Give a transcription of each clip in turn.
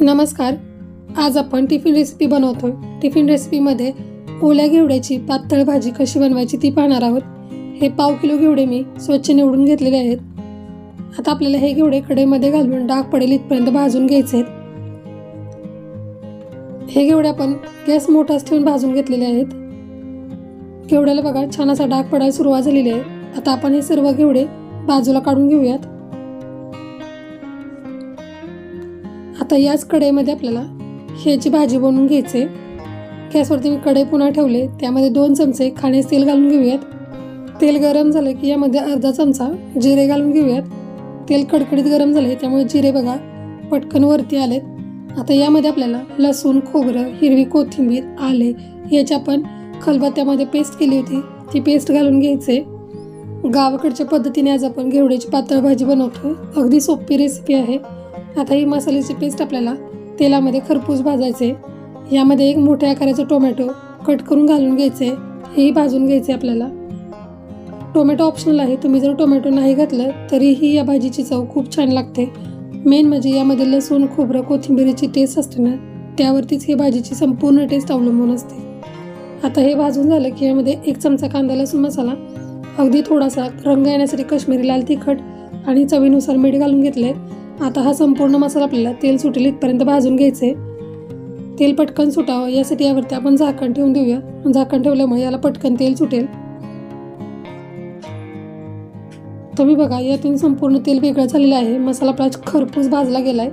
नमस्कार. आज आपण टिफिन रेसिपी बनवतोय. टिफिन रेसिपीमध्ये ओल्या घेवड्याची पातळ भाजी कशी बनवायची ती पाहणार आहोत. हे पाव किलो घेवडे मी स्वच्छ निवडून घेतलेले आहेत. आता आपल्याला हे घेवडे कडेमध्ये घालून डाग पडेल इथपर्यंत भाजून घ्यायचे आहेत. हे घेवडे आपण गॅस मोठाच ठेवून भाजून घेतलेले आहेत. घेवड्याला बघा छान असा डाग पडायला सुरुवात झालेली आहे. आता आपण हे सर्व घेवडे बाजूला काढून घेऊयात. आता याच कढईमध्ये आपल्याला ह्याची भाजी बनवून घ्यायचे. गॅसवरती मी कढई पुन्हा ठेवले. त्यामध्ये दोन चमचे खाणे तेल घालून घेऊयात. तेल गरम झालं की यामध्ये अर्धा चमचा जिरे घालून घेऊयात. तेल कडकडीत गरम झाले त्यामुळे जिरे बघा पटकन वरती आलेत. आता यामध्ये आपल्याला लसूण खोबरं हिरवी कोथिंबीर आले याची आपण खलबत्त्यामध्ये पेस्ट केली होती. ती पेस्ट घालून घ्यायचे. गावाकडच्या पद्धतीने आज आपण घेवड्याची पातळ भाजी बनवतो अगदी सोपी रेसिपी आहे. आता ही मसाल्याची पेस्ट आपल्याला तेलामध्ये खरपूस भाजायचे. यामध्ये एक मोठ्या आकाराचं टोमॅटो कट करून घालून घ्यायचे. हेही भाजून घ्यायचे आपल्याला. टोमॅटो ऑप्शनल आहे. तुम्ही जर टोमॅटो नाही घातलं तरीही या भाजीची चव खूप छान लागते. मेन म्हणजे यामध्ये लसूण खोबरं कोथिंबिरीची टेस्ट असते ना त्यावरतीच हे भाजीची संपूर्ण टेस्ट अवलंबून असते. आता हे भाजून झालं की यामध्ये एक चमचा कांदा लसूण मसाला अगदी थोडासा रंग येण्यासाठी कश्मीरी लाल तिखट आणि चवीनुसार मीठ घालून घेतले आता हा संपूर्ण मसाला आपल्याला तेल सुटेल इथपर्यंत भाजून घ्यायचं आहे तेल पटकन सुटावं यासाठी यावरती आपण झाकण ठेवून देऊया. झाकण ठेवल्यामुळे याला पटकन तेल सुटेल. तुम्ही बघा यातून संपूर्ण तेल वेगळं झालेलं आहे. मसाला आपला खरपूस भाजला गेलाय.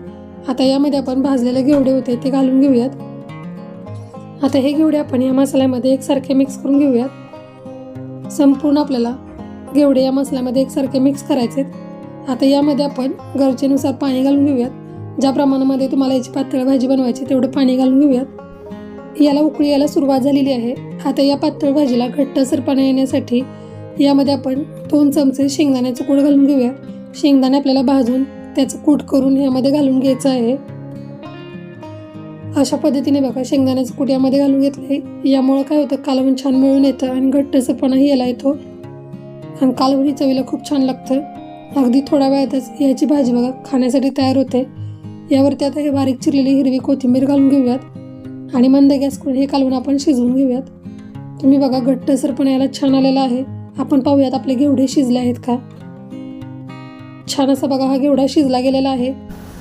आता यामध्ये आपण भाजलेले घेवडे होते ते घालून घेऊयात. आता हे घेवडे आपण या मसाल्यामध्ये एकसारखे मिक्स करून घेऊयात. संपूर्ण आपल्याला घेवडे या मसाल्यामध्ये एकसारखे मिक्स करायचे आहेत आता यामध्ये आपण गरजेनुसार पाणी घालून घेऊयात. ज्या प्रमाणामध्ये तुम्हाला याची पातळ भाजी बनवायची तेवढं पाणी घालून घेऊयात. याला उकळी यायला सुरुवात झालेली आहे. आता या पातळ भाजीला घट्टसरपणा येण्यासाठी यामध्ये आपण दोन चमचे शेंगदाण्याचं कूट घालून घेऊया शेंगदाणे आपल्याला भाजून त्याचं कूट करून यामध्ये घालून घ्यायचं आहे. अशा पद्धतीने बघा शेंगदाण्याचं कूट यामध्ये घालून घेतलंय. यामुळं काय होतं कालवण छान मिळून येतं आणि घट्टसरपणाही याला येतो. आणि कालवणी चवीला खूप छान लागतं. अगदी थोड्या वेळातच याची भाजी बघा खाण्यासाठी तयार होते. यावरती आता हे बारीक चिरलेली हिरवी कोथिंबीर घालून घेऊयात. आणि मंद गॅस करून हे कालवून आपण शिजवून घेऊयात. तुम्ही बघा घट्टसर पण याला छान आलेला आहे. आपण पाहूयात आपले घेवडे शिजले आहेत का? छान असा बघा हा घेवडा शिजला गेलेला आहे.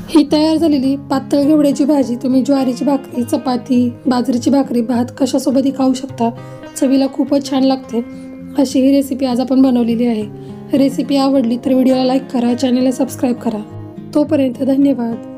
ही तयार झालेली पातळ घेवड्याची भाजी तुम्ही ज्वारीची भाकरी चपाती बाजरीची भाकरी भात कशासोबतही खाऊ शकता. चवीला खूपच छान लागते. अशी ही रेसिपी आज आपण बनवलेली आहे. रेसिपी आवडली तर व्हिडिओला लाईक करा चॅनलला सबस्क्राईब करा. तोपर्यंत धन्यवाद.